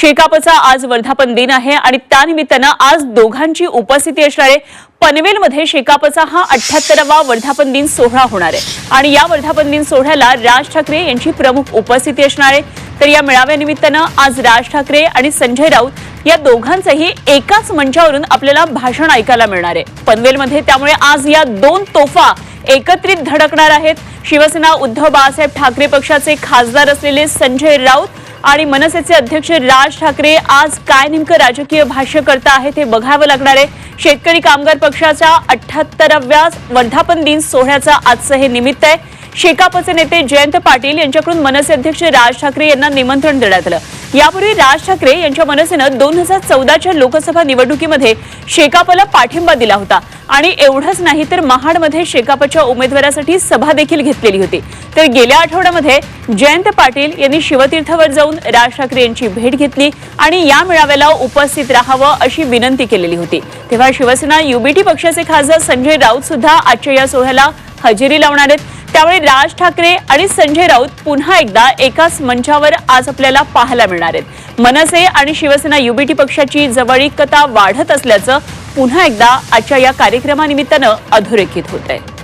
शेकापचा आज वर्धापन दिन आहे आणि त्यानिमित्तानं आज दोघांची उपस्थिती असणार आहे. पनवेलमध्ये शेकापचा हा अठ्याहत्तरावा वर्धापन दिन सोहळा होणार आहे. आणि या वर्धापन दिन सोहळ्याला राज ठाकरे यांची प्रमुख उपस्थिती असणार आहे. तर या मेळाव्यानिमित्तानं आज राज ठाकरे आणि संजय राऊत या दोघांचंही एकाच मंचावरून आपल्याला भाषण ऐकायला मिळणार आहे. पनवेलमध्ये त्यामुळे आज या दोन तोफा एकत्रित धडकणार आहेत. शिवसेना उद्धव बाळासाहेब ठाकरे पक्षाचे खासदार असलेले संजय राऊत आणि मनसेचे अध्यक्ष राज ठाकरे आज काय नेमकं राजकीय भाष्य करता आहेत हे बघावं लागणार आहे. शेतकरी कामगार पक्षाच्या अठ्याहत्तराव्या वर्धापन दिन सोहळ्याचं आजचं हे निमित्त आहे. शेकापचे नेते जयंत पाटील यांच्याकडून मनसे अध्यक्ष राज ठाकरे यांना निमंत्रण देण्यात आलं. यापूर्वी राज ठाकरे यांच्या मनसेनं दोन हजार चौदाच्या लोकसभा निवडणुकीमध्ये शेकापला पाठिंबा दिला होता. आणि एवढंच नाही तर महाडमध्ये शेकापच्या उमेदवारासाठी सभा देखील घेतलेली होती. तर गेल्या आठवड्यामध्ये जयंत पाटील यांनी शिवतीर्थावर जाऊन राज ठाकरे यांची भेट घेतली आणि या मेळाव्याला उपस्थित राहावं अशी विनंती केलेली होती. तेव्हा शिवसेना युबीटी पक्षाचे खासदार संजय राऊत सुद्धा आजच्या या सोहळ्याला हजेरी लावणार आहेत. त्यामुळे राज ठाकरे आणि संजय राऊत पुन्हा एकदा एकाच मंचावर आज आपल्याला पाहायला मिळणार आहेत. मनसे आणि शिवसेना युबीटी पक्षाची जवळीकता वाढत असल्याचं पुन्हा एकदा आजच्या या कार्यक्रमानिमित्तानं अधोरेखित होत आहे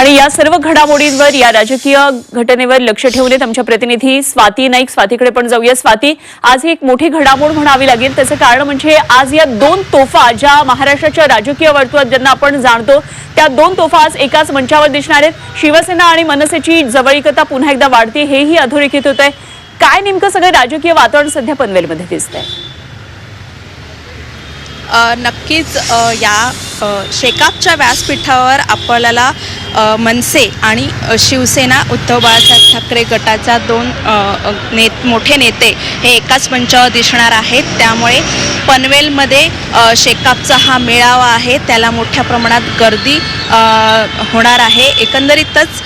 आणि या सर्व घडामोडींवर या राजकीय घटनेवर लक्ष ठेवून येत आमच्या प्रतिनिधी स्वाती नाईक. स्वातीकडे पण जाऊया. स्वाती आज ही एक मोठी घडामोड म्हणावी लागेल. त्याचं कारण म्हणजे आज या दोन तोफा ज्या महाराष्ट्राच्या राजकीय वर्तुळात ज्यांना आपण जाणतो त्या दोन तोफा आज एकाच मंचावर दिसणार आहेत. शिवसेना आणि मनसेची जवळीकता पुन्हा एकदा वाढते हेही अधोरेखित होत आहे काय नेमकं सगळं राजकीय वातावरण सध्या पनवेलमध्ये दिसतंय? आहे नक्कीच या शेकापच्या व्यासपीठावर आपल्याला मनसे आणि शिवसेना उद्धव बाळासाहेब ठाकरे गटाचा दोन ने मोठे नेते हे एकाच मंचावर दिसणार आहेत. त्यामुळे पनवेलमध्ये शेकापचा हा मेळावा आहे. त्याला मोठ्या प्रमाणात गर्दी होणार आहे. एकंदरीतच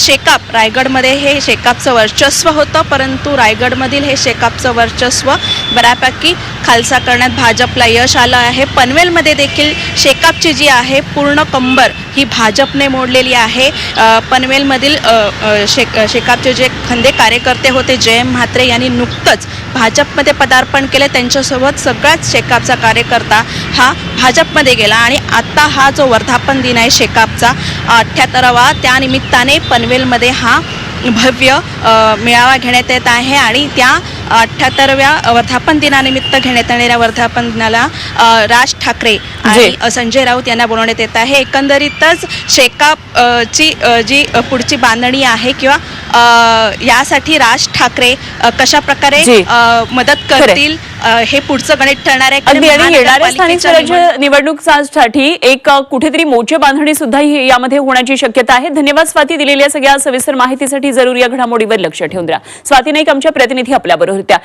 शेकाप रायगडमध्ये हे शेकापचं वर्चस्व होतं परंतु रायगडमधील हे शेकापचं वर्चस्व बऱ्यापैकी खालसा करण्यात भाजपला यश आलं आहे. पनवेलमध्ये देखील शेकापची जी आहे पूर्ण कंबर ही भाजपने मोडलेली आहे. पनवेलमधील अ, शेक शेकापचे जे खंदे कार्यकर्ते होते जयम म्हात्रे यांनी नुकतंच भाजपमध्ये पदार्पण केले. त्यांच्यासोबत सगळ्याच शेकापचा कार्यकर्ता हा भाजपमध्ये गेला आणि आत्ता हा जो वर्धापन दिन आहे शेकापचा अठ्ठ्याहत्तरावा त्यानिमित्ताने पनवेलमध्ये हा भव्य मेळावा घेण्यात येत आहे आणि त्या अठ्ठ्याहत्तरव्या वर्धापन दिनानिमित्त घेण्यात येणाऱ्या वर्धापन दिनाला राज ठाकरे आणि संजय राऊत यांना बोलवण्यात येत आहे. एकंदरीतच शेकाप ची जी पुढची बांधणी आहे किंवा अ, यासाठी राज ठाकरे कशा प्रकारे मदत करतील? हे पुढचं गणित ठरणार आहे. आणि येणाऱ्या स्थानिक स्वराज्य निवडणुकांसाठी एक कुठेतरी मोर्चे बांधणी सुद्धा यामध्ये होण्याची शक्यता आहे. धन्यवाद स्वाती दिलेल्या सगळ्या सविस्तर माहितीसाठी जरूर या घडामोडीवर लक्ष ठेवून द्या स्वाती नाईक आमच्या प्रतिनिधी आपल्याबरोबर होत्या.